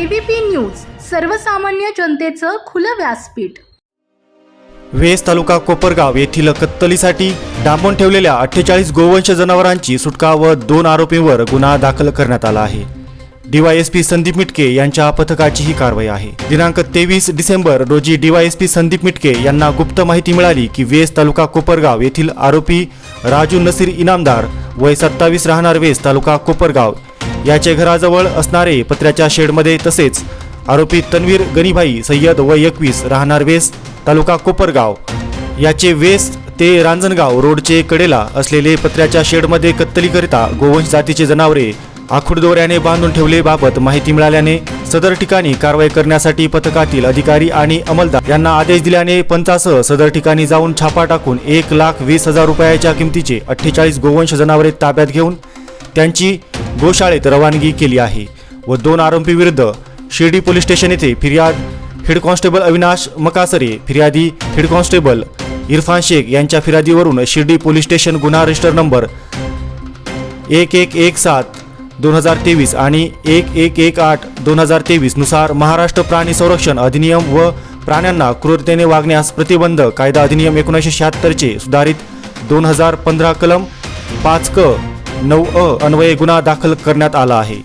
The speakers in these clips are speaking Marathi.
एबीपी न्यूज सर्वसामान्य जनतेचं खुलं व्यासपीठ. वेस तालुका कोपरगाव येथील कत्तलीसाठी डांबून ठेवलेल्या अठ्ठेचाळीस गोवंश जनावरांची सुटका व दोन आरोपींवर गुन्हा दाखल करण्यात आला आहे. डीवायएसपी संदीप मिटके यांच्या पथकाची ही कारवाई आहे. दिनांक तेवीस डिसेंबर रोजी डीवायएसपी संदीप मिटके यांना गुप्त माहिती मिळाली की वेस तालुका कोपरगाव येथील आरोपी राजू नसीर इनामदार वय सत्तावीस राहणार वेस तालुका कोपरगाव याचे घराजवळ असणारे पत्र्याच्या शेडमध्ये तसेच आरोपी तन्वीर गणिभाई सय्यद वय एकवीस राहणार वेस तालुका कोपरगाव. याचे वेस ते रांजणगाव रोडचे कडेला असलेले पत्र्याच्या शेडमध्ये कत्तलीकरिता गोवंश जातीचे जनावरे आखूड दोऱ्याने बांधून ठेवलेबाबत माहिती मिळाल्याने सदर ठिकाणी कारवाई करण्यासाठी पथकातील अधिकारी आणि अंमलदार यांना आदेश दिल्याने पंचासह सदर ठिकाणी जाऊन छापा टाकून एक लाख वीस हजार रुपयाच्या किमतीचे अठ्ठेचाळीस गोवंश जनावरे ताब्यात घेऊन त्यांची गोशाळेत रवानगी केली आहे व दोन आरोपीविरुद्ध शिर्डी पोलीस स्टेशन येथे फिर्याद हेड कॉन्स्टेबल अविनाश मकासरे फिर्यादी हेड कॉन्स्टेबल इरफान शेख यांच्या फिर्यादीवरून शिर्डी पोलीस स्टेशन गुन्हा रजिस्टर नंबर एक एक एक सात दोन हजार तेवीस आणि एक एक एक आठ दोन हजार तेवीसनुसार महाराष्ट्र प्राणी संरक्षण अधिनियम व प्राण्यांना क्रूरतेने वागण्यास प्रतिबंध कायदा अधिनियम एकोणीसशे शहात्तरचे सुधारित दोन हजार पंधरा कलम पाच क नऊ अ अन्वये गुन्हा दाखल करण्यात आला आहे.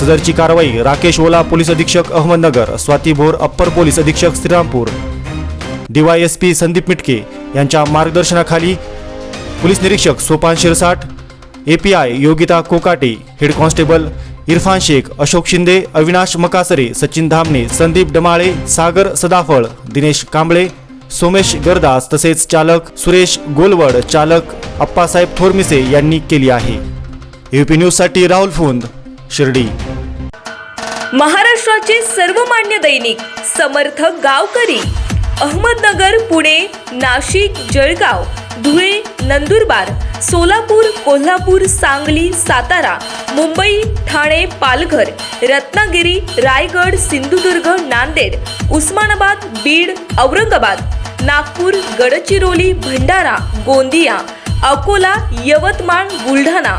सदरची कारवाई राकेश ओला पोलीस अधीक्षक अहमदनगर स्वाती भोर अप्पर पोलीस अधीक्षक श्रीरामपूर. डीवायएसपी संदीप मिटके यांच्या मार्गदर्शनाखाली पोलीस निरीक्षक Sopan Shirsat API Yogita Kokate head constable Irfan Shaikh Ashok Shinde Avinash Makasare Sachin Dhamane Sandeep Damale Sagar Sadaphal Dinesh Kamble Somesh Gardas तसेच चालक सुरेश गोलवड चालक अप्पासाहेब थोरमिसे यांनी केली आहे. यूपी न्यूजसाठी राहुल फुंद शिर्डी. महाराष्ट्राचे सर्वमान्य दैनिक समर्थ गावकरी. अहमदनगर पुणे नाशिक जळगाव धुळे नंदुरबार सोलापूर कोल्हापूर सांगली सातारा मुंबई ठाणे पालघर रत्नागिरी रायगड सिंधुदुर्ग नांदेड उस्मानाबाद बीड औरंगाबाद नागपूर गडचिरोली भंडारा गोंदिया अकोला यवतमाळ बुलढाणा